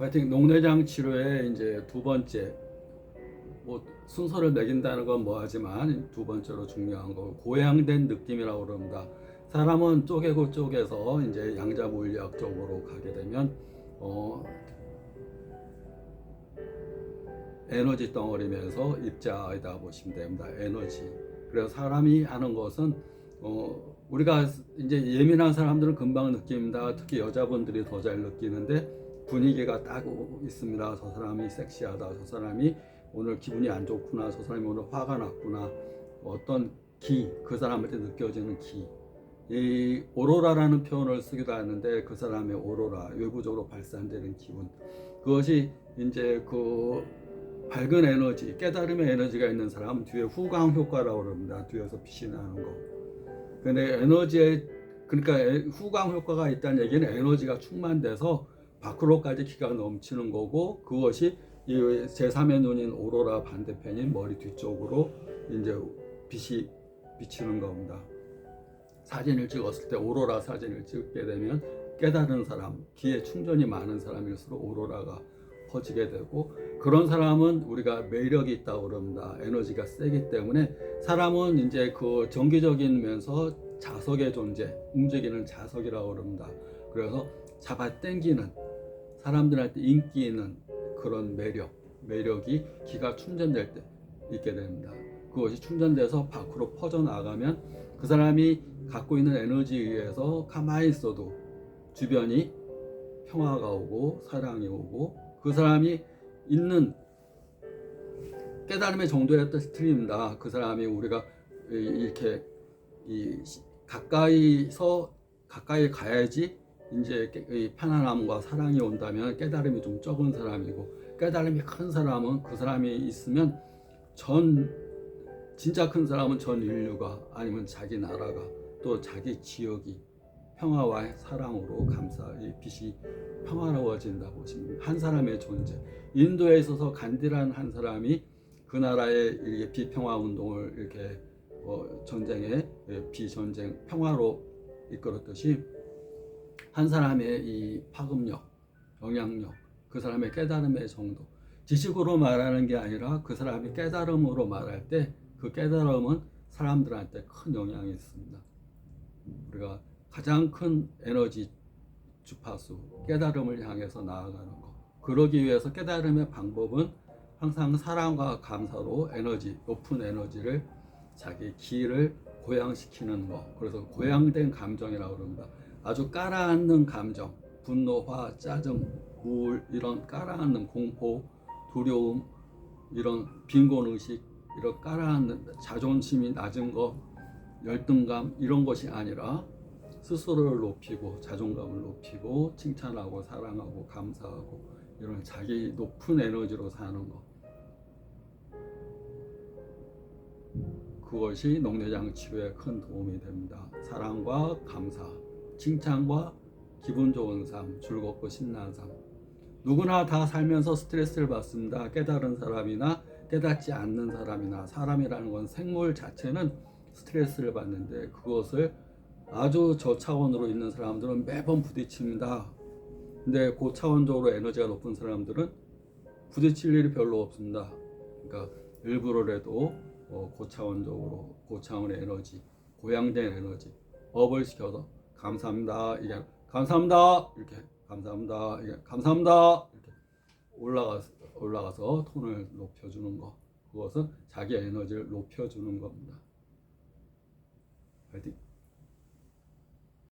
하여튼 녹내장 치료의 이제 두 번째 뭐 순서를 매긴다는 건 뭐하지만 두 번째로 중요한 거 고양된 느낌이라고 그럽니다. 사람은 쪼개고 쪼개서 이제 양자 물리학 쪽으로 가게 되면 어 에너지 덩어리면서 입자이다 보시면 됩니다. 에너지. 그래서 사람이 하는 것은 어 우리가 이제 예민한 사람들은 금방 느낍니다. 특히 여자분들이 더 잘 느끼는데 분위기가 딱 있습니다. 저 사람이 섹시하다. 저 사람이 오늘 기분이 안 좋구나. 저 사람이 오늘 화가 났구나. 어떤 기, 그 사람한테 느껴지는 기. 이 오로라라는 표현을 쓰기도 하는데 그 사람의 오로라, 외부적으로 발산되는 기분. 그것이 이제 그 밝은 에너지, 깨달음의 에너지가 있는 사람 뒤에 후광 효과라고 그럽니다. 뒤에서 빛이 나는 거. 근데 에너지에 그러니까 에- 후광 효과가 있다는 얘기는 에너지가 충만돼서 밖으로까지 기가 넘치는 거고 그것이 이 제3의 눈인 오로라 반대편인 머리 뒤쪽으로 이제 빛이 비치는 겁니다. 사진을 찍었을 때 오로라 사진을 찍게 되면 깨달은 사람, 기에 충전이 많은 사람일수록 오로라가 퍼지게 되고 그런 사람은 우리가 매력이 있다고 그럽니다. 에너지가 세기 때문에 사람은 이제 그 정기적이면서 자석의 존재, 움직이는 자석이라고 그럽니다. 그래서 잡아 당기는 사람들한테 인기 있는 그런 매력, 매력이 기가 충전될 때 있게 됩니다. 그것이 충전돼서 밖으로 퍼져 나가면 그 사람이 갖고 있는 에너지에 의해서 가만히 있어도 주변이 평화가 오고 사랑이 오고 그 사람이 있는 깨달음의 정도에 따라 틀립니다. 그 사람이 우리가 이- 이렇게 가까이서 가까이 가야지 이제 편안함과 사랑이 온다면 깨달음이 좀 적은 사람이고 깨달음이 큰 사람은 그 사람이 있으면 전 진짜 큰 사람은 전 인류가 아니면 자기 나라가 또 자기 지역이 평화와 사랑으로 감사 이 빛이 평화로워진다 보시면 한 사람의 존재. 인도에 있어서 간디란 한 사람이 그 나라의 이렇게 비평화 운동을 이렇게 어, 전쟁에 예, 비전쟁 평화로 이끌었듯이 한 사람의 이 파급력, 영향력, 그 사람의 깨달음의 정도, 지식으로 말하는 게 아니라 그 사람이 깨달음으로 말할 때 그 깨달음은 사람들한테 큰 영향이 있습니다. 우리가 가장 큰 에너지 주파수, 깨달음을 향해서 나아가는 것. 그러기 위해서 깨달음의 방법은 항상 사랑과 감사로 에너지, 높은 에너지를 자기 기를 고양시키는 것. 그래서 고양된 감정이라고 그럽니다. 아주 깔아앉는 감정, 분노, 화, 짜증, 우울 이런 깔아앉는 공포, 두려움, 이런 빈곤 의식, 이런 깔아앉는 자존심이 낮은 거, 열등감 이런 것이 아니라 스스로를 높이고 자존감을 높이고 칭찬하고 사랑하고 감사하고 이런 자기 높은 에너지로 사는 것. 그것이 녹내장 치료에 큰 도움이 됩니다. 사랑과 감사, 칭찬과 기분 좋은 삶, 즐겁고 신나는 삶. 누구나 다 살면서 스트레스를 받습니다. 깨달은 사람이나 깨닫지 않는 사람이나 사람이라는 건 생물 자체는 스트레스를 받는데 그것을 아주 저차원으로 있는 사람들은 매번 부딪힙니다. 근데 고차원적으로 에너지가 높은 사람들은 부딪힐 일이 별로 없습니다. 그러니까 일부러라도 어, 고차원적으로 고차원의 에너지, 고양된 에너지 업을 시켜서 감사합니다. 이게 감사합니다. 이렇게 감사합니다. 이게 감사합니다. 이렇게 올라가 올라가서 톤을 높여주는 거. 그것은 자기 에너지를 높여주는 겁니다. 파이팅.